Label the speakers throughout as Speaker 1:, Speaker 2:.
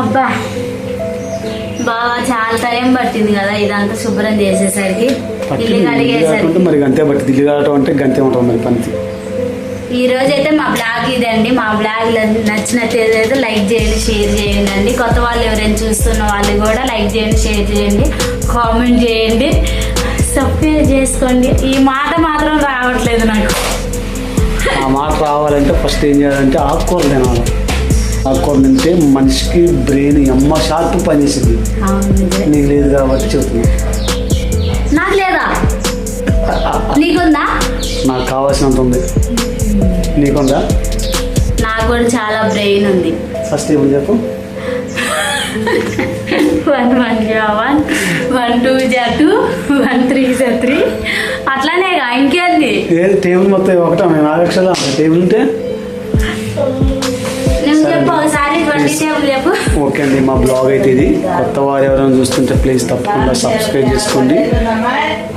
Speaker 1: అబ్బా. బాగా చాలా టైం పట్టింది కదా ఇదంతా శుభ్రం చేసేసరికి. ఇల్లు కడిగేసరికి.
Speaker 2: మరి గంతే బట్టి దిల్లు కావటం అంటే గంతే ఉంటుంది మరి పని.
Speaker 1: ఈ రోజు అయితే మా బ్లాగ్ ఇదండి. మా బ్లాగ్ నచ్చినట్లయితే లైక్ చేయండి షేర్ చేయండి అండి. కొత్త వాళ్ళు ఎవరైనా చూస్తున్న వాళ్ళు కూడా లైక్ చేయండి షేర్ చేయండి కామెంట్ చేయండి సబ్స్క్రైబ్ చేసుకోండి. ఈ మాట మాత్రం రావట్లేదు నాకు.
Speaker 2: ఆ మాట రావాలంటే ఫస్ట్ ఏం చేయాలంటే ఆకుకూరలు తినాలి తింటే మనిషికి బ్రెయిన్ ఎమ్మ షార్ప్ పనిచేసింది. నీకు లేదు కాబట్టి చెబుతున్నా
Speaker 1: నాకు లేదా? నీకుందా?
Speaker 2: నాకు కావాల్సినంత ఉంది. నీకుందా?
Speaker 1: నాకు కూడా చాలా బ్రెయిన్ ఉంది.
Speaker 2: ఫస్ట్ ఏమని చెప్పు?
Speaker 1: వన్ వన్ జా వన్ వన్ టూ జా టూ వన్ త్రీ జా త్రీ. అట్లానే ఇంకేంది?
Speaker 2: టేబుల్ మొత్తం ఒకటా? మేము ఆరక్షలు టేబుల్ ఉంటే?
Speaker 1: చెప్పు
Speaker 2: ఓకే అండి మా బ్లాగ్ అయితే ఇది. కొత్త వారు ఎవరైనా చూస్తుంటే ప్లీజ్ తప్పకుండా సబ్స్క్రైబ్ చేసుకోండి.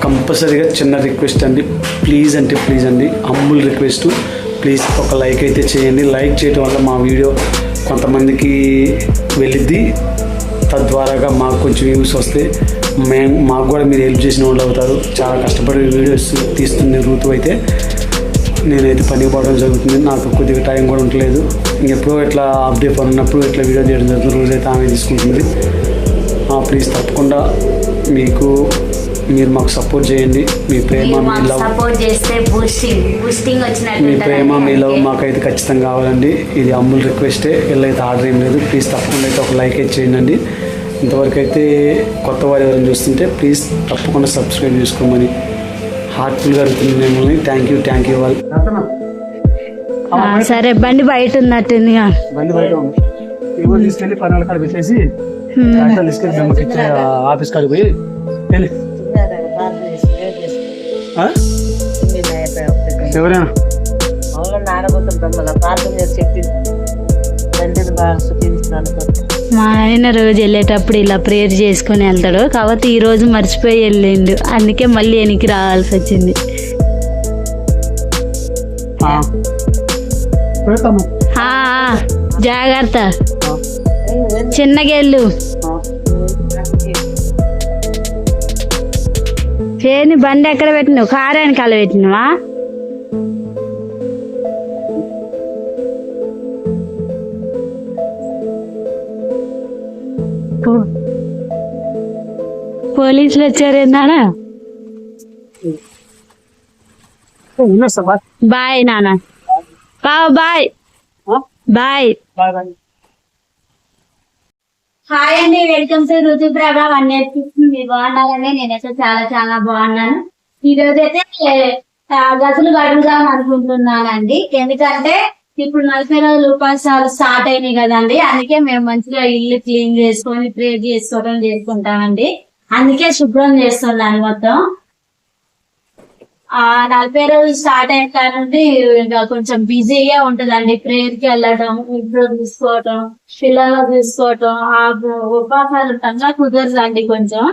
Speaker 2: కంపల్సరీగా చిన్న రిక్వెస్ట్ అండి. ప్లీజ్ అంటే ప్లీజ్ అండి. అమ్ముల్ రిక్వెస్ట్ ప్లీజ్ ఒక లైక్ అయితే చేయండి. లైక్ చేయడం వల్ల మా వీడియో కొంతమందికి వెళ్ళిద్ది. తద్వారాగా మాకు కొంచెం వ్యూస్ వస్తే మేము మాకు కూడా మీరు హెల్ప్ చేసిన వాళ్ళు అవుతారు. చాలా కష్టపడి వీడియోస్ తీస్తుంది రూతు అయితే నేనైతే పనికి పోవడం జరుగుతుంది. నాకు కొద్దిగా టైం కూడా ఉండలేదు. ఇంకెప్పుడో ఇట్లా అప్డేట్ ఉన్నప్పుడు ఇట్లా వీడియో చేయడం జరుగుతుంది. రోజైతే ఆమె తీసుకుంటుంది. ప్లీజ్ తప్పకుండా మీకు మీరు మాకు సపోర్ట్ చేయండి. మీ ప్రేమ మీ లవ్ మీ ప్రేమ మీ లవ్. మాకైతే ఖచ్చితంగా కావాలండి. ఇది అమ్ముల్ రిక్వెస్టే వీళ్ళైతే ఆర్డర్ ఏం లేదు. ప్లీజ్ తప్పకుండా అయితే ఒక లైక్ అయితే చేయండి ఇంతవరకు అయితే కొత్త వారు ఎవరైనా చూస్తుంటే ప్లీజ్ తప్పకుండా సబ్స్క్రైబ్ చేసుకోమని హార్ట్ఫుల్గా అడుగుతుంది మిమ్మల్ని థ్యాంక్ యూ థ్యాంక్ యూ వాళ్ళు
Speaker 1: సరే బండి బయట ఉన్నట్టుంది
Speaker 2: బండి బయట ఉంది. తీసుకెళ్ళి పనుల కాడ పెట్టేసి ట్రాక్టర్ తీసుకెళ్ళి మేము ఇచ్చే ఆఫీస్ కాడికి పోయి వెళ్ళి? ఎవరైనా?
Speaker 1: మా ఆయన రోజు వెళ్ళేటప్పుడు ఇలా ప్రేయర్ చేసుకొని వెళ్తాడు. కాబట్టి ఈ రోజు మర్చిపోయి వెళ్ళిండు. అందుకే మళ్ళీ వెనక్కి రావాల్సి వచ్చింది. జాగ్రత్త. చిన్నగా వెళ్ళు. చేని బండి ఎక్కడ పెట్టినావు? కారు వెనకాల పెట్టినవా? పోలీసులు వచ్చారేందానా బాయ్. నాన్న. బావ్ బాయ్. బాయ్. హాయ్ అండి welcome to Ruthu Prabha one మీరు బాగున్నారండి? నేనైతే చాలా చాలా బాగున్నాను. ఈ రోజు అయితే గతులు గడుగుదాం అనుకుంటున్నానండి. ఎందుకంటే ఇప్పుడు నలభై రోజులు ఉపాసాలు స్టార్ట్ అయినాయి కదండి. అందుకే మేము మంచిగా ఇల్లు క్లీన్ చేసుకొని ప్రేర్ చేసుకోవడం చేసుకుంటామండి అందుకే శుభ్రం చేస్తున్నాను మొత్తం. ఆ నలభై రోజులు స్టార్ట్ అయిన కాడ నుండి ఇంకా కొంచెం బిజీగా ఉంటదండి. ప్రేయర్కి వెళ్ళడం ఇంట్లో తీసుకోవటం పిల్లలు తీసుకోవటం ఆ ఉపాసాలు ఉంటాగా కుదరదండి కొంచెం.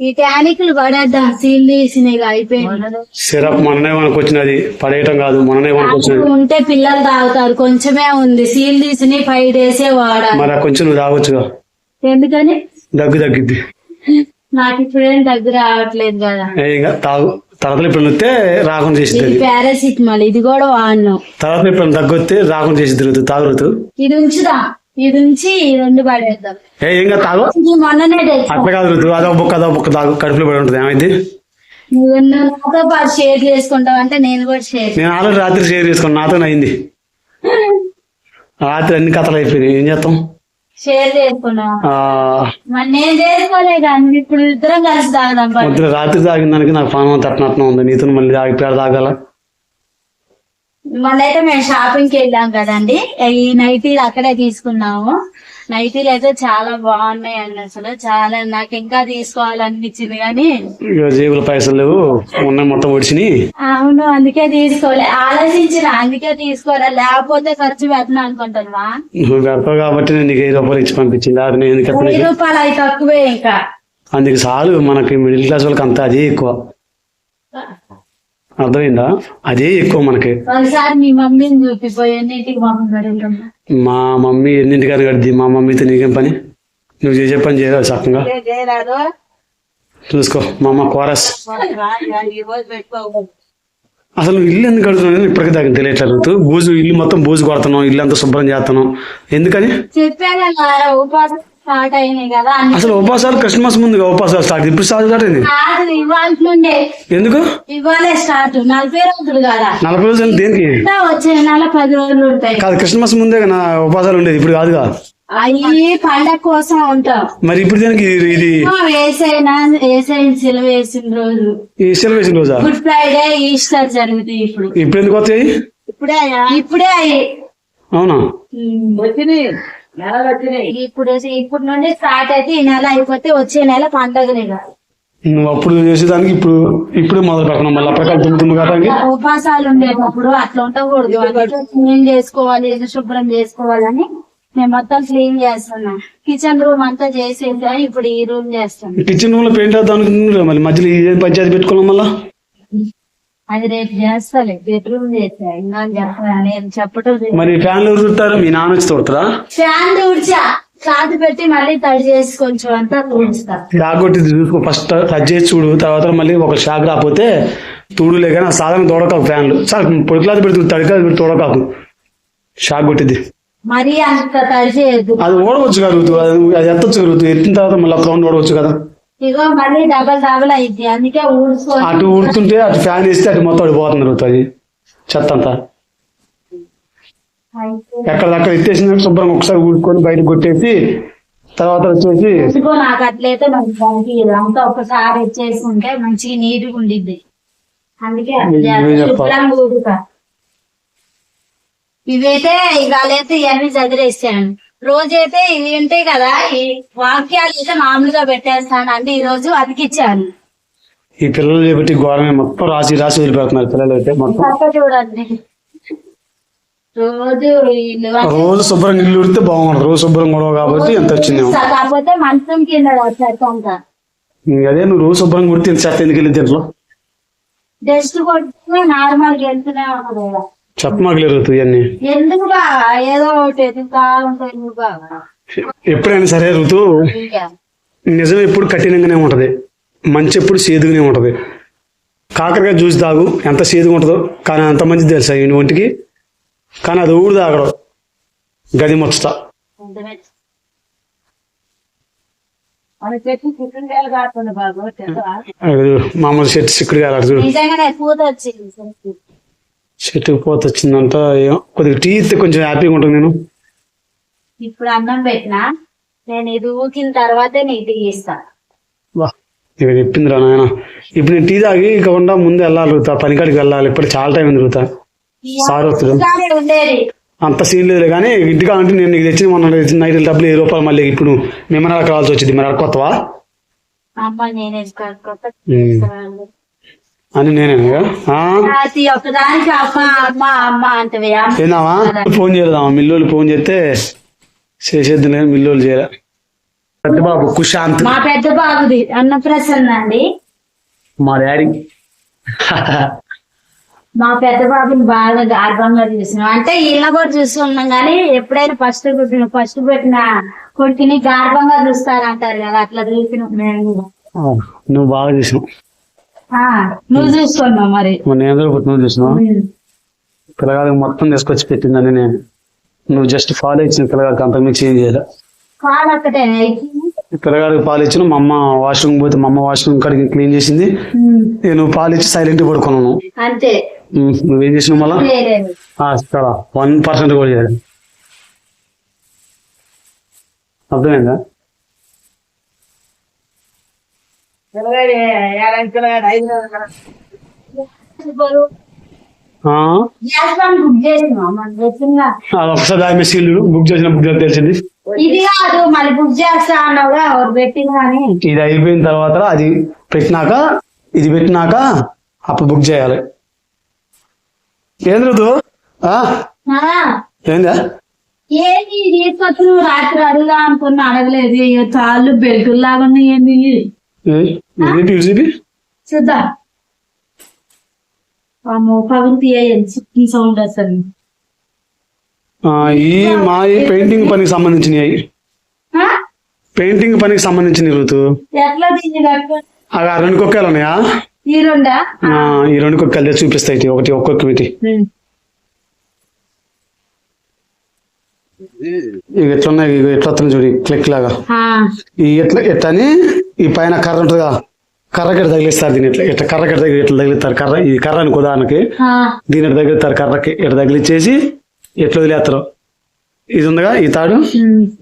Speaker 1: ఈ టానిక్లు పడేద్దాం. సీల్ తీసినాయి అయిపోయింది.
Speaker 2: సిరప్ మొన్ననే మనకు వచ్చినది పడేయటం కాదు మొన్ననే మనకు వచ్చినది
Speaker 1: ఉంటే పిల్లలు తాగుతారు. కొంచెమే ఉంది. సీల్ తీసినాయి ఫైవ్ డేసే వాడాలి.
Speaker 2: మరి కొంచెం తాగొచ్చుగా.
Speaker 1: ఎందుకని
Speaker 2: దగ్గు తగ్గిద్ది.
Speaker 1: నాకు ఇప్పుడేం దగ్గర రావట్లేదు కదా.
Speaker 2: తాగు తర్వాత ఇప్పుడు వస్తే రాకుండా అది
Speaker 1: పారాసిటమాల్ ఇది కూడా వాడినాం.
Speaker 2: తర్వాత ఇప్పుడు దగ్గు వస్తే రాకుండా చేసి తిరుగుతుంది. తాగురుతూ
Speaker 1: ఇది ఉంచుదాం. ఇది ఉంచి రెండు పడేద్దాం.
Speaker 2: ఏ ఇంకా తాగు.
Speaker 1: మొన్ననే
Speaker 2: అట్లా కాదు ఋతు అదొక బుక్క అదొక బుక్క తాగు. కడుపులో పడి ఉంటుంది. ఏమైంది?
Speaker 1: నువ్వు నాతో పాటు షేర్ చేసుకుంటావు అంటే నేను కూడా షేర్
Speaker 2: నేను ఆల్రెడీ రాత్రి షేర్ చేసుకున్నాను నాతో అయింది. రాత్రి అన్ని కథలు అయిపోయినాయి. ఏం చేస్తాం?
Speaker 1: షేర్ నేను చేసుకోలే కానీ ఇప్పుడు ఇద్దరం కలిసి తాగదాం
Speaker 2: రాత్రి తాగిన దానికి నాకు పానం తట్టినట్టు ఉంది. నీతో మళ్ళీ తాగి పేడ తాగాల?
Speaker 1: మొన్న అయితే మేము షాపింగ్కి వెళ్ళాం కదండి. ఈ నైటీలు అక్కడే తీసుకున్నాము. నైటీలు అయితే చాలా బాగున్నాయి అండి అసలు. చాలా నాకు ఇంకా తీసుకోవాలనిపించింది కానీ
Speaker 2: జేబుల పైసలు లేవు. ఉన్నాయి మొత్తం ఒడిచిని
Speaker 1: అవును అందుకే తీసుకోలే. ఆలోచించిన అందుకే తీసుకోలే. లేకపోతే ఖర్చు పెట్టను అనుకుంటున్నా
Speaker 2: నువ్వు కాబట్టి నేను నీకు ఐదు రూపాయలు ఇచ్చి పంపించింది. అది నేను ఎందుకు
Speaker 1: వెయ్యి? రూపాయలు అవి తక్కువే ఇంకా.
Speaker 2: అందుకు చాలు మనకి మిడిల్ క్లాస్ వాళ్ళకి అంతా అదే ఎక్కువ. అర్థమైందా? అదే ఎక్కువ మనకి.
Speaker 1: ఒకసారి మీ మమ్మీని చూపిపోయి మమ్మీ
Speaker 2: మా మమ్మీ ఎన్నింటికని కడిది మా మమ్మీతో నీకేం పని? నువ్వు చేసే పని చేయరాదు? చక్కగా చూసుకో మా అమ్మ కోరస్. అసలు నువ్వు ఇల్లు ఎందుకు కడుతున్నావు? ఇప్పటికీ దాకా తెలియట్లేదు. బూజు ఇల్లు మొత్తం బూజు కొడుతున్నావు ఇల్లు అంతా శుభ్రం చేస్తున్నావు ఎందుకని?
Speaker 1: చెప్పాను స్టార్ట్ అయినాయి కదా అన్ని
Speaker 2: అసలు ఉపవాసాలు క్రిస్మస్ ముందుగా ఉపవాసాలు స్టార్ట్ ఇప్పుడు స్టార్ట్ స్టార్ట్ అయింది?
Speaker 1: కాదు ఇవాళ నుండే
Speaker 2: ఎందుకు?
Speaker 1: ఇవాళే స్టార్ట్. నలభై రోజులు కదా.
Speaker 2: నలభై రోజులు దేనికి?
Speaker 1: వచ్చే నెల పది రోజులు ఉంటాయి.
Speaker 2: కాదు క్రిస్మస్ ముందే నా ఉపవాసాలు ఉండేది ఇప్పుడు కాదుగా.
Speaker 1: అవి పండగ కోసం ఉంటాం.
Speaker 2: మరి ఇప్పుడు దేనికి ఇది- ఇది
Speaker 1: వేసైనా వేసైన సిలువ వేసిన రోజు.
Speaker 2: ఈ రోజా?
Speaker 1: గుడ్ ఫ్రైడే ఈస్టర్ జరుగుతాయి ఇప్పుడు.
Speaker 2: ఇప్పుడు ఎందుకు వస్తాయి?
Speaker 1: ఇప్పుడే ఇప్పుడే అయ్యి.
Speaker 2: అవునా?
Speaker 3: వచ్చినాయి.
Speaker 1: ఇప్పుడు ఇప్పుడు నుండి స్టార్ట్ అయితే ఈ నెల అయిపోతే వచ్చే నెల పండగలేగా
Speaker 2: నువ్వు అప్పుడు చేసేదానికి ఇప్పుడు ఇప్పుడే మొదలు పెడుతున్నావు మళ్ళీ అప్పటికాల తుమ్ము తుమ్ము కావడానికి
Speaker 1: ఉపాసాలు ఉండేటప్పుడు అట్లా ఉండకూడదు. క్లీన్ చేసుకోవాలి శుభ్రం చేసుకోవాలని మేము మొత్తం క్లీన్ చేస్తున్నాం. కిచెన్ రూమ్ అంతా చేసేసి ఇప్పుడు ఈ రూమ్ చేస్తున్నాం.
Speaker 2: కిచెన్ రూమ్లో పెయింట్ వేద్దాం మళ్ళీ మధ్యలో ఈ పంచాయతీ పెట్టుకున్నాం మళ్ళా?
Speaker 1: అది రేపు చేస్తాలే బెడ్రూమ్ చేస్తా ఇంకా చెప్పా నేను చెప్పటం లేదు.
Speaker 2: మరి ఫ్యాన్లు రుతారు మీ నాన్న వచ్చి తోడతారా?
Speaker 1: ఫ్యాన్ తుడిచా చాటు పెట్టి మళ్ళీ తడి చేసి కొంచెం అంతా తుడుస్తా
Speaker 2: షాక్ కొట్టి చూసుకో. ఫస్ట్ టచ్ చేసి చూడు తర్వాత మళ్ళీ ఒక షాక్ రాకపోతే తూడులే కానీ ఆ సాధారణ తోడకాకు ఫ్యాన్లు. సార్ పొడికలాది పెడుతుంది తడికాదు పెట్టి తోడకాకు. షాక్ కొట్టింది.
Speaker 1: మరీ అంత తడి చేయొద్దు.
Speaker 2: అది ఓడవచ్చు కలుగుతూ అది అది ఎత్తొచ్చు కలుగుతూ ఎత్తిన తర్వాత మళ్ళీ ఒక రౌండ్ ఓడవచ్చు కదా.
Speaker 1: ఇగో మళ్ళీ డబల్ డబల్ అయింది అందుకే ఊడ్చుకో.
Speaker 2: అటు ఉడుతుంటే అటు ఫ్యాన్ వేస్తే అటు మొత్తం అడిపోతుంది అవుతుంది చెత్త అంతా. ఎక్కడదక్కడ ఎత్తేసిన శుభ్రంగా ఒకసారి ఊడుకొని బయటకు కొట్టేసి తర్వాత వచ్చేసి
Speaker 1: ఎందుకో నాకు అట్లయితే నాకు దానికి ఇదంతా ఒకసారి ఇచ్చేసుకుంటే మంచిగా నీట్గా ఉండిద్ది. అందుకే? శుభ్రంగా ఊడుతా. ఇవైతే ఇవాళైతే ఇవన్నీ చదివేసాను. రోజైతే ఇవి ఉంటాయి కదా ఈ వాక్యాలు అయితే మామూలుగా పెట్టేస్తాను అంటే ఈ రోజు అతికిచ్చాను.
Speaker 2: ఈ పిల్లలు చేపట్టి ఘోరమే మొత్తం రాసి రాసి వదిలిపెడుతున్నారు పిల్లలు అయితే మొత్తం.
Speaker 1: చూడండి. రోజు
Speaker 2: రోజు శుభ్రంగా ఇల్లు ఉడితే బాగుండదు. రోజు శుభ్రం గొడవ కాబట్టి ఎంత వచ్చిందేమో
Speaker 1: కాకపోతే మంచం కింద
Speaker 2: అదే నువ్వు రోజు శుభ్రంగా ఉడితే ఇంత చెత్త ఎందుకు వెళ్ళి దీంట్లో
Speaker 1: డస్ట్ కొట్టితే నార్మల్గా వెళ్తూనే.
Speaker 2: చెప్పమాకలేరు ఇవన్నీ.
Speaker 1: ఎందుకు బాగా ఏదో ఒకటి
Speaker 2: ఎప్పుడైనా సరే ఋతు నిజం ఎప్పుడు కఠినంగానే ఉంటది. మంచి ఎప్పుడు సేదుగానే ఉంటది. కాకరకాయ జ్యూస్ తాగు ఎంత సేదుగా ఉంటుందో కానీ అంత మంచిది తెలుసా ఈ ఒంటికి? కానీ అది ఊడు తాగడం. గది ముచ్చట. మామూలు చెట్టు చిక్కుడు కాదు చెట్టుకు పోత వచ్చిందంట కొద్దిగా టీ ఇస్తే కొంచెం హ్యాపీగా ఉంటుంది నేను.
Speaker 1: ఇప్పుడు అన్నం పెట్టినా? నేను ఇది ఊకిన తర్వాతే నీటికి ఇస్తా
Speaker 2: వా ఇక చెప్పింది రా నాయన. ఇప్పుడు నేను టీ తాగి కాకుండా ముందు వెళ్ళాలి పనికాడికి వెళ్ళాలి. ఇప్పుడు చాలా టైం రుతా సార్ వస్తుంది
Speaker 1: ఉండేది.
Speaker 2: అంత సీన్ లేదు కానీ ఇంటికా అంటే నేను నీకు తెచ్చిన మొన్న నైట్ డబ్బులు ఏ రూపాయలు మళ్ళీ ఇప్పుడు మేమన్నా కావాల్సి వచ్చింది. మరి
Speaker 1: అమ్మ నేనే
Speaker 2: ఉమ్. అని నేనే
Speaker 1: ప్రతి ఒక్కదానికి అమ్మ అమ్మ అమ్మ అంటే
Speaker 2: ఏందామా ఫోన్ చేద్దామా మిల్లోళ్ళు ఫోన్ చేస్తే చేసేద్దు లేదు మిల్లోళ్ళు చేయలే. పెద్ద బాబు కుశాంత్.
Speaker 1: మా పెద్ద బాబుది అన్నప్రసన్న అండి.
Speaker 2: మా డాడీ.
Speaker 1: మా పెద్ద బాబుని బాగా గర్భంగా చూసినాం. అంటే ఈయన కూడా చూస్తున్నాం కానీ ఎప్పుడైనా ఫస్ట్ పుట్టిన ఫస్ట్ పెట్టిన కొడుకుని గర్భంగా చూస్తారంటారు కదా అట్లా చూసినాం మేము.
Speaker 2: నువ్వు బాగా చేసినావు.
Speaker 1: నువ్వు మరి.
Speaker 2: చూసినావు? పిల్లగాడికి మొత్తం తీసుకొచ్చి పెట్టిందని నేను నువ్వు జస్ట్ ఫాలో ఇచ్చిన పిల్లగాడికి అంత ఏం చేయలే. పిల్లగాడికి పాలు ఇచ్చిన మా అమ్మ వాష్రూమ్ పోతే మా అమ్మ వాష్రూమ్ కాడికి క్లీన్ చేసింది. నేను పాలు ఇచ్చి సైలెంట్ పడుకున్నాను.
Speaker 1: అంతే.
Speaker 2: నువ్వేం చేసినావు మళ్ళా? వన్ పర్సెంట్ కూడా చేయలేదు అర్థమైందా
Speaker 3: పిల్లగాడు ఏడాది పిల్లగాడు ఐదు వందలు.
Speaker 2: ఆ,
Speaker 1: గ్యాస్ బండ్ బుక్ చేసినాం మన వచ్చిందా
Speaker 2: అది ఒకసారి ఆమె బుక్ చేసిన బుక్ చేసి తెలిసింది.
Speaker 1: ఇది కాదు మళ్ళీ బుక్ చేస్తా అన్నావు ఎవరు పెట్టింది కానీ
Speaker 2: ఇది అయిపోయిన తర్వాత అది పెట్టినాక ఇది పెట్టినాక అప్పుడు బుక్ చేయాలి. ఏంది ఆ, ఏందా?
Speaker 1: ఏంది రాత్రి అడుగుదా అనుకున్నా అడగలేదు. తాళ్ళు బెల్టుల్లాగా ఉన్నాయండి.
Speaker 2: ఏయ్, ఇది.
Speaker 1: చూద్దాం. సౌండ్ అసలు.
Speaker 2: ఈ మా ఈ పెయింటింగ్ పనికి సంబంధించినవి? పెయింటింగ్ పనికి సంబంధించిన ఋతు
Speaker 1: ఎట్లా
Speaker 2: అవి ఆ రెండు కుక్కలు ఉన్నాయా?
Speaker 1: ఈ రెండా?
Speaker 2: ఈ రెండు కుక్కలు చూపిస్తాయి ఒకటి ఒక్కొక్క వీటి. ఇవి ఎట్లున్నాయి? ఇవి ఎట్లా చూడు క్లిక్ లాగా. ఈ ఎట్లా ఎట్లని? ఈ పైన కర్ర ఉంటుందిగా కర్రకి తగిలిస్తారు దీని ఇట్లా ఇట్లా కర్రకి తగిలి ఇట్లా తగిలిస్తారు కర్ర? ఈ కర్ర అనుకో ఉదాహరణకి దీని తగిలిస్తారు కర్రకి? ఇట్లా తగిలిచ్చేసి ఎట్లా వదిలేస్తారు? ఇది ఉందిగా? ఈ తాడు?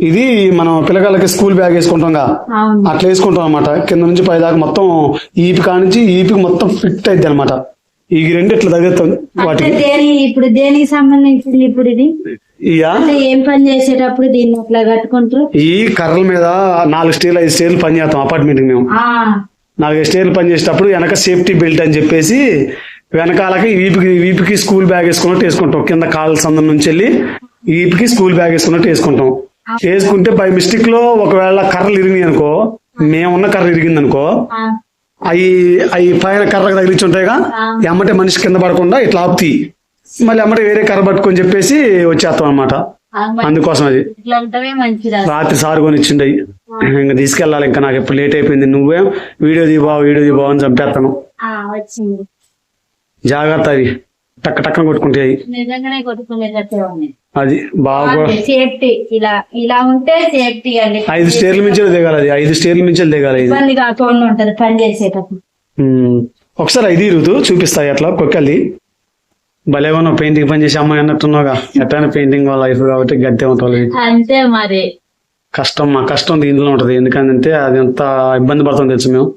Speaker 2: ఇది మనం పిల్లగాళ్ళకి స్కూల్ బ్యాగ్ వేసుకుంటాంగా అట్లా వేసుకుంటాం అనమాట కింద నుంచి పై దాకా మొత్తం ఈపి కాడ నుంచి ఈపికి మొత్తం ఫిట్ అయింది అనమాట ఈ రెండు ఇట్లా తగులుతాం
Speaker 1: అంటే
Speaker 2: వాటికి?
Speaker 1: దేని ఇప్పుడు దేనికి సంబంధించింది ఇప్పుడు ఇది? అంటే ఏం పని చేసేటప్పుడు దీన్ని అట్లా కట్టుకుంటారు?
Speaker 2: ఈ కర్రల మీద నాలుగు స్టేర్లు ఐదు స్టేర్లు పని చేస్తాం అపార్ట్మెంట్ మేము. నాలుగు స్టేర్లు పని చేసేటప్పుడు వెనక సేఫ్టీ బెల్ట్ అని చెప్పేసి వెనకాలకి వీపుకి వీపుకి స్కూల్ బ్యాగ్ వేసుకున్నట్టు వేసుకుంటాం. కింద కాళ్ళ సందం నుంచి వెళ్ళి వీపుకి స్కూల్ బ్యాగ్ వేసుకున్నట్టు వేసుకుంటాం. వేసుకుంటే బై మిస్టేక్లో ఒకవేళ కర్రలు ఇరిగినాయి అనుకో మేమున్న కర్ర ఇరిగింది అనుకో అవి అవి పైన కర్రకు తగిలించి ఉంటాయిగా ఎమ్మటే మనిషి కింద పడకుండా ఇట్లా ఆపుతీ. మళ్ళీ ఎమ్మటే వేరే కర్ర పట్టుకొని చెప్పేసి వచ్చేస్తాం అనమాట అందుకోసం అది. రాత్రి సార్ కొని ఇచ్చిండు అయ్యి. ఇంకా తీసుకెళ్ళాలి ఇంకా నాకు ఎప్పుడు లేట్ అయిపోయింది. నువ్వే వీడియో దిబా వీడియో దిబా అని చంపేస్తాను. జాగ్రత్త అవి టక్క టక్కన కొట్టుకుంటే అవి
Speaker 1: నిజంగానే కొట్టుకునేటట్టే ఉంది.
Speaker 2: అది బాగా
Speaker 1: సేఫ్టీ ఇలా ఇలా ఉంటే సేఫ్టీ అండి.
Speaker 2: ఐదు స్టేర్ల మించి దిగాలి అది ఐదు స్టేర్ల మించి దిగాలి ఇది.
Speaker 1: ఇబ్బంది కాకుండా ఉంటది పని చేసేటప్పుడు.
Speaker 2: ఒకసారి ఇది రుతు చూపిస్తాయి అట్లా కొక్కల్ది భలేగా ఉన్నావు పెయింటింగ్ పని చేసి అమ్మాయి అన్నట్టున్నావుగా. ఎట్టైనా పెయింటింగ్ లైఫ్ కాబట్టి గద్దె ఉంటుంది
Speaker 1: అంతే మరి.
Speaker 2: కష్టం మా కష్టం దీంట్లో ఉంటది. ఎందుకంటే అది ఎంత ఇబ్బంది పడుతుంది తెలుసు మేము.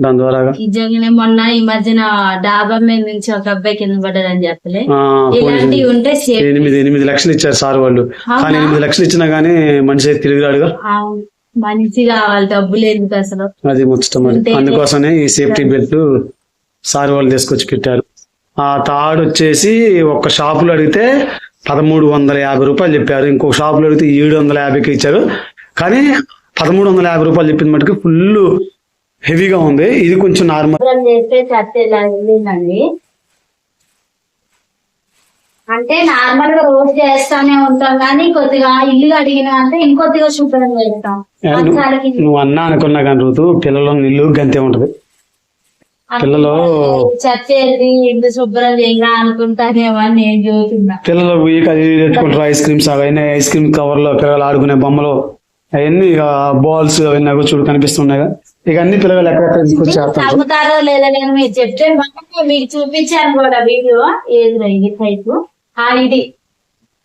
Speaker 2: దాని ద్వారా
Speaker 1: నిజంగానే మొన్న ఈ మధ్యన డాబా మీద నుంచి ఒక అబ్బాయి కింద పడ్డారని చెప్పలే.
Speaker 2: ఆ, పోలీసు
Speaker 1: ఇలాంటివి ఉంటే సేఫ్
Speaker 2: ఎనిమిది ఎనిమిది లక్షలు ఇచ్చారు సార్ వాళ్ళు. కానీ ఎనిమిది లక్షలు ఇచ్చినా గానీ మనిషి తిరిగిరాడుగా.
Speaker 1: మంచిగా వాళ్ళ డబ్బులు ఎందుకు అసలు?
Speaker 2: అది ముచ్చట. అందుకోసమే ఈ సేఫ్టీ బెల్ట్ సార్ వాళ్ళు తీసుకొచ్చి పెట్టారు. ఆ తాడు వచ్చేసి ఒక షాపులో అడిగితే పదమూడు వందల యాభై రూపాయలు చెప్పారు. ఇంకో షాపులో అడిగితే ఏడు వందల యాభైకి ఇచ్చారు. కానీ పదమూడు వందల యాభై రూపాయలు చెప్పిన మటుకు ఫుల్ హెవీగా ఉంది. ఇది కొంచెం నార్మల్.
Speaker 1: చేస్తే అంటే నార్మల్గా రోజు చేస్తానే ఉంటాం కానీ కొద్దిగా ఇల్లు అడిగిన అంటే ఇంకొద్దిగా శుభ్రం చేస్తాం.
Speaker 2: నువ్వు అన్నా అనుకున్నా కానీ రోజు పిల్లలు ఇల్లు గంతే ఉంటది. పిల్లలు
Speaker 1: వెళ్ళి ఇల్లు శుభ్రం చేయాల అనుకుంటానేమో అని నేను చూస్తున్నా.
Speaker 2: పిల్లలు తెచ్చుకుంటారు ఐస్ క్రీమ్స్ అవన్నీ ఐస్ క్రీమ్ కవర్లో పిల్లలు ఆడుకునే బొమ్మలు అవన్నీ ఇక బాల్స్ అవన్నీ చూడు కనిపిస్తున్నాయి ఇక అన్ని పిల్లలు ఎక్కడెక్కడ తీసుకొచ్చి
Speaker 1: చదువుతారో లేదో కానీ మీరు చెప్తే మొన్న మీకు చూపించాను కూడా వీడియో. ఏది ఇది టైపు ఆ ఇది.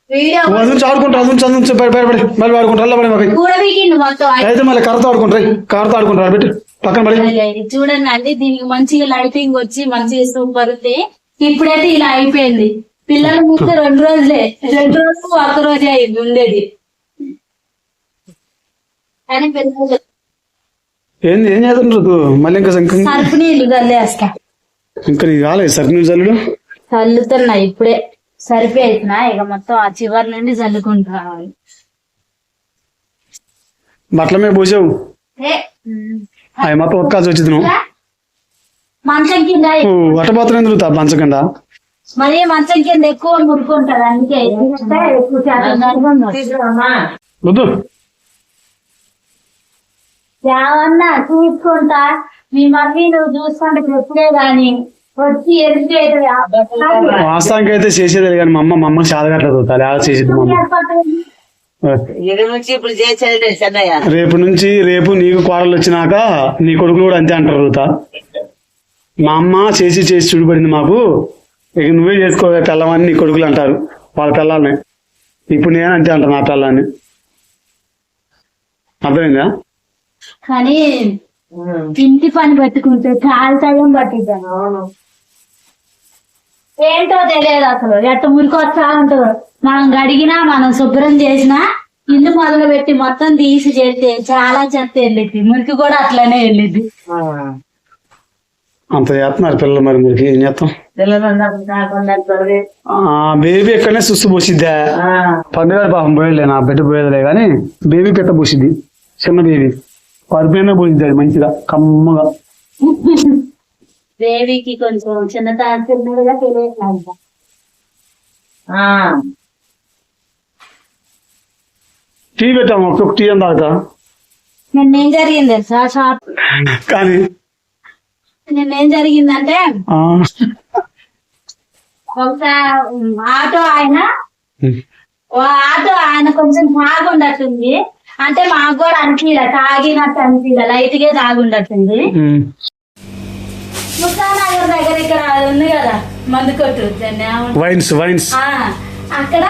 Speaker 1: వీడియో
Speaker 2: నువ్వు అది నుంచి ఆడుకుంటారు అది నుంచి అది నుంచి బయట బయటపడి మళ్ళీ ఆడుకుంటారు అలా పడి మాకు.
Speaker 1: కూడా వీకింది మొత్తం
Speaker 2: అయితే మళ్ళీ కర్రతో ఆడుకుంటారు కర్రతో ఆడుకుంటారు పెట్టి. పక్కన పడి.
Speaker 1: ఇది చూడండి అండి దీనికి మంచిగా లైటింగ్ వచ్చి మంచిగా సూపర్ ఉంది. ఇప్పుడైతే ఇలా అయిపోయింది. పిల్లల ముందు రెండు రోజులే రెండు రోజులు ఒక్క రోజే అయింది ఉండేది. కానీ పిల్లలు
Speaker 2: ఏంది ఏం చేస్తుంటారు మళ్ళీ ఇంకా ఇంకా
Speaker 1: సరుపు నీళ్ళు చల్లేస్తా
Speaker 2: ఇంకా నీకు కాలేదు నీళ్ళు చల్లుడు
Speaker 1: చల్లుతున్నాయి ఇప్పుడే. సరిపోయిన ఇక మొత్తం ఆ చివరి నుండి చల్లుకుంటా రావాలి.
Speaker 2: బట్టల మీద పోసావు? అవి మొత్తం ఒక్కాల్సి వచ్చింది నువ్వు.
Speaker 1: మంచం కింద
Speaker 2: నువ్వు అట్టపోతున్నా తిరుగుతా పంచకుండా
Speaker 1: మరి మంచం కింద ఎక్కువ మురుకుంటారు అందుకే.
Speaker 2: వద్దు.
Speaker 1: ఏమన్నా చూసుకుంటా? మీ మమ్మీ నువ్వు చూసుకుంటే చెప్పుడే గాని వచ్చి
Speaker 2: వాస్తవానికి అయితే చేసేది కానీ మా అమ్మ మా అమ్మ చాదగట్లేదు చేసేది మా అమ్మ. రేపు నుంచి రేపు నీకు కోడలు వచ్చినాక నీ కొడుకులు కూడా అంతే అంటారు రూత. మా అమ్మ చేసి చేసి చూడబడింది మాకు. ఇక నువ్వే చేసుకో పిల్లవని నీ కొడుకులు అంటారు. వాళ్ళ పిల్లల్ని. ఇప్పుడు నేను అంతే అంటాను నా పిల్లని అర్థమైందా?
Speaker 1: కానీ ఇంటి పని పెట్టుకుంటే చాలా టైం పట్టిద్దాను ఏంటో తెలియదు అసలు. ఎట్ట మురికొచ్చా ఉంటుందో. మనం గడిగినా మనం శుభ్రం చేసినా ఇల్లు మొదలు పెట్టి మొత్తం తీసి చేస్తే చాలా చెత్త వెళ్ళిద్ది. మురికి కూడా అట్లనే వెళ్ళిద్ది.
Speaker 2: అంత చేస్తున్నారు పిల్లలు మరి మీరు ఏం చేస్తాం? బేబీ ఎక్కడనే సుస్సు పోసిద్దా? పండుగ పాపం పోయలే నా బిడ్డ పోయేదిలే కానీ బేబీ పెట్ట పోసిద్ది. చిన్న బేబీ. పరుపునే అది మంచిగా కమ్మగా.
Speaker 1: బేబీకి కొంచెం చిన్న తెలియదు
Speaker 3: ఆ,
Speaker 2: టీ పెట్టాము ఒక టీ అని తాగుతా.
Speaker 1: నిన్న జరిగింది తెలుసా? షాప్
Speaker 2: కానీ
Speaker 1: నిన్న జరిగిందంటే ఒకసారి ఆటో ఆయన ఓ ఆటో ఆయన కొంచెం తాగుండట్టుంది అంటే మాకు కూడా అనిపించలే తాగినట్టు అనిపించలే లైట్గా తాగుండట్టుంది.
Speaker 2: ఉమ్,
Speaker 1: ముస్తానగర్ దగ్గర ఇక్కడ ఉంది కదా మందు కొట్టు?
Speaker 2: Wines
Speaker 1: wines. అక్కడ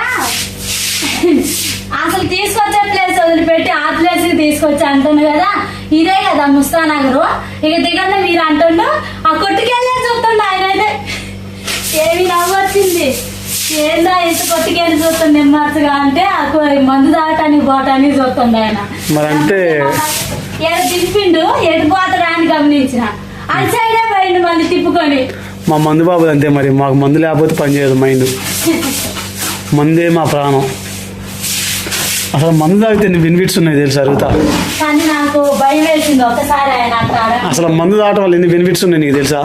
Speaker 1: అసలు తీసుకొచ్చే ప్లేస్ వదిలిపెట్టి ఆ ప్లేస్కి తీసుకొచ్చి అంటుంది కదా ఇదే కదా ముస్తానగర్ ఇక దిగండి మీరు అంటుండు ఆ కొట్టుకెళ్ళే చూస్తుండే ఆయన అయితే. ఏమి నవ్వొచ్చింది. ఏందా ఇంత కొట్టుకెళ్ళి చూస్తుంది నెమ్మదిగా అంటే మందు దాటానికి పోవటానికి చూస్తుండే ఆయన
Speaker 2: మరి అంటే
Speaker 1: ఏడు దింపిండు ఎటు పోతాడా అని గమనించిన? అటు సైడే పోయిండు మళ్ళీ తిప్పుకొని.
Speaker 2: మా మందు బాబు అంతే మరి. మాకు మందు లేకపోతే పని చేయదు మైండ్. మందే మా ప్రాణం. అసలు మందు తాగితే ఎన్ని బెనిఫిట్స్ ఉన్నాయి తెలుసు అరుగుతా?
Speaker 1: కానీ నాకు భయం వేసింది ఒకసారి ఆయన అంటాడు
Speaker 2: అసలు మందు తాగటం వల్ల ఎన్ని బెనిఫిట్స్ ఉన్నాయి నీకు తెలుసా?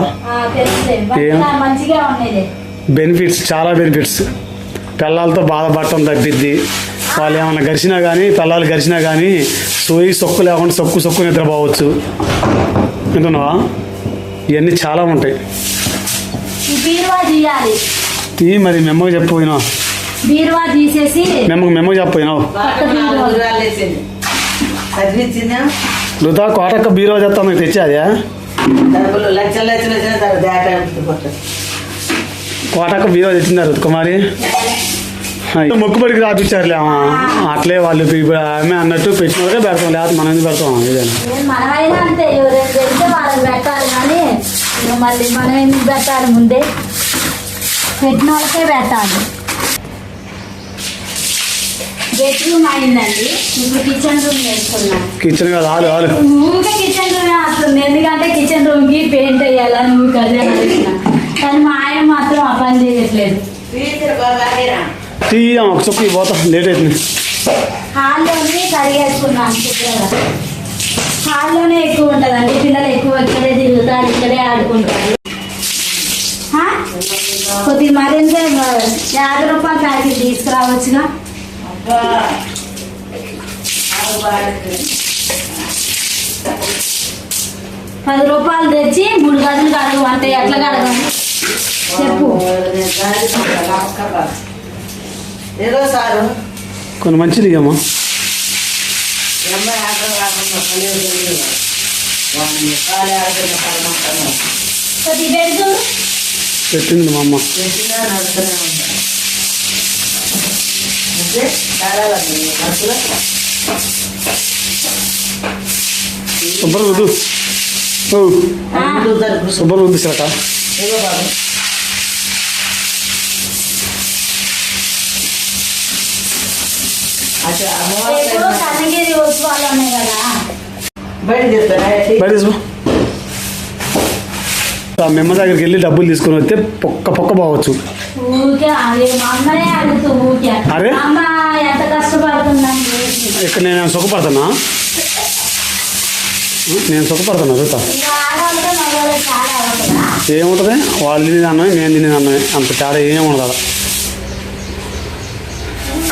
Speaker 1: మంచిగా ఉండేది
Speaker 2: బెనిఫిట్స్ చాలా బెనిఫిట్స్. పిల్లలతో బాధపడటం తగ్గిద్ది. వాళ్ళు ఏమైనా గరిచినా కానీ పిల్లలు గరిచినా కానీ సోయి సొక్కు లేకుండా సొక్కు సొక్కు నిద్రపోవచ్చు. వింటున్నావా? ఇవన్నీ చాలా ఉంటాయి. తీ మరి మెమ్మకి చెప్పిపోయినా మెమ్మకు మెమ్మకి
Speaker 3: చదివించిందా
Speaker 2: రుతా కోటక్క బీరో తెస్తాను తెచ్చి అదే
Speaker 3: డబ్బులు లక్షలు లక్షలు
Speaker 2: కోటక్క బీరో తెచ్చిందా రుత్ కుమారి. మొక్కుబడికి రాపించారులే. అట్లే వాళ్ళు ఆమె అన్నట్టు పెట్టిన వరకే పెడతాం లేకపోతే మనం ఎందుకు పెడతాం
Speaker 1: మళ్ళీ మనం ఎందుకు పెట్టాలి ముందే? పెట్టిన వాళ్ళకే పెట్టాలి. బెడ్రూమ్ అయిందండి. ఇప్పుడు కిచెన్ రూమ్
Speaker 2: కిచెన్ కాదు ఆలు ఆలు.
Speaker 1: ఊరికే కిచెన్ రూమ్ వస్తుంది ఎందుకంటే కిచెన్ రూమ్కి పెయింట్ వేయాలని ఊరికే అదే అడుగుతున్నా కానీ మా ఆ పని చేయట్లేదు.
Speaker 2: ఒక చొక్కు పోతా లేట్ అవుతుంది
Speaker 1: హాల్లోనే కడిగేసుకున్నాం శుభ్రంగా హాల్లోనే ఎక్కువ ఉంటదండి పిల్లలు ఎక్కువ ఇక్కడే తిరుగుతారు ఇక్కడే ఆడుకుంటారు. హా? కొద్దిగా మరింత యాభై రూపాయలు ప్యాకెట్ తీసుకురావచ్చుగా. పది రూపాయలు తెచ్చి మూడు గదులు కడగవు అంటే ఎట్లా కడగాలి చెప్పు
Speaker 3: నేను గాలి కొట్టాలా? అక్కపా. ఏదో సారు
Speaker 2: కొన్ని మంచిది అమ్మా
Speaker 3: ఈ అమ్మాయి ఆటలు కాకుండా కలిగి తెలియదు. వాడిని కాలే ఆడుతున్న పరమాత్మ.
Speaker 1: కొద్ది పెడుతూ
Speaker 2: పెట్టింది మా అమ్మ
Speaker 3: పెట్టినా నడుస్తూనే ఉంటా. అంటే కాలాలండి మనసులో
Speaker 2: శుభ్రం వద్దు ఓ,
Speaker 3: ముందు జరుపు.
Speaker 2: శుభ్రం వద్దు సరక ఆ మెమ్మ దగ్గరికి వెళ్ళి డబ్బులు తీసుకొని వస్తే పొక్క పొక్క పోవచ్చు. అరే? ఇక్కడ నేను సుఖపడుతున్నా? నేను సుఖపడుతున్నా చూస్తా. ఏముంటుంది? వాళ్ళు తినేది అన్నమే నేను తినేది అన్నమే అంత తేడా ఏమి ఉండదు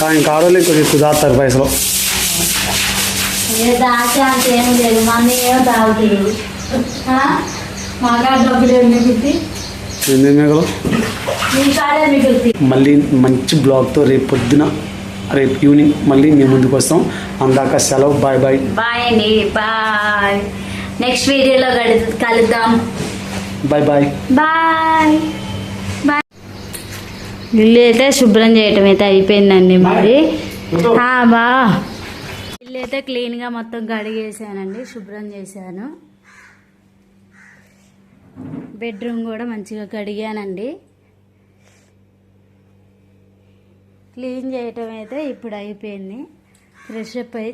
Speaker 2: కానీ ఇంకా ఆడవాళ్ళు కొంచెం ఎక్కువ దాస్తారు పైసలు.
Speaker 1: ఏ దాచ లేదు మన ఏమో డబ్బులు ఏమి మిగులుతాయి?
Speaker 2: ఎందుకు మళ్ళీ మంచి బ్లాగ్తో రేపు పొద్దున రేపు ఈవినింగ్ మళ్ళీ మీ ముందుకు వస్తాం. అందాక సెలవు బాయ్ బాయ్.
Speaker 1: బాయ్ అండి బాయ్. నెక్స్ట్ వీడియోలో కలుద్దాం.
Speaker 2: Bye bye.
Speaker 1: బాయ్. ఇల్లు అయితే శుభ్రం చేయటం అయితే అయిపోయిందండి మరి. బా. ఇల్లు అయితే క్లీన్గా మొత్తం కడిగేసానండి శుభ్రం చేశాను. బెడ్రూమ్ కూడా మంచిగా కడిగానండి. క్లీన్ చేయటం అయితే ఇప్పుడు అయిపోయింది. ఫ్రెష్ అప్ అయ్యి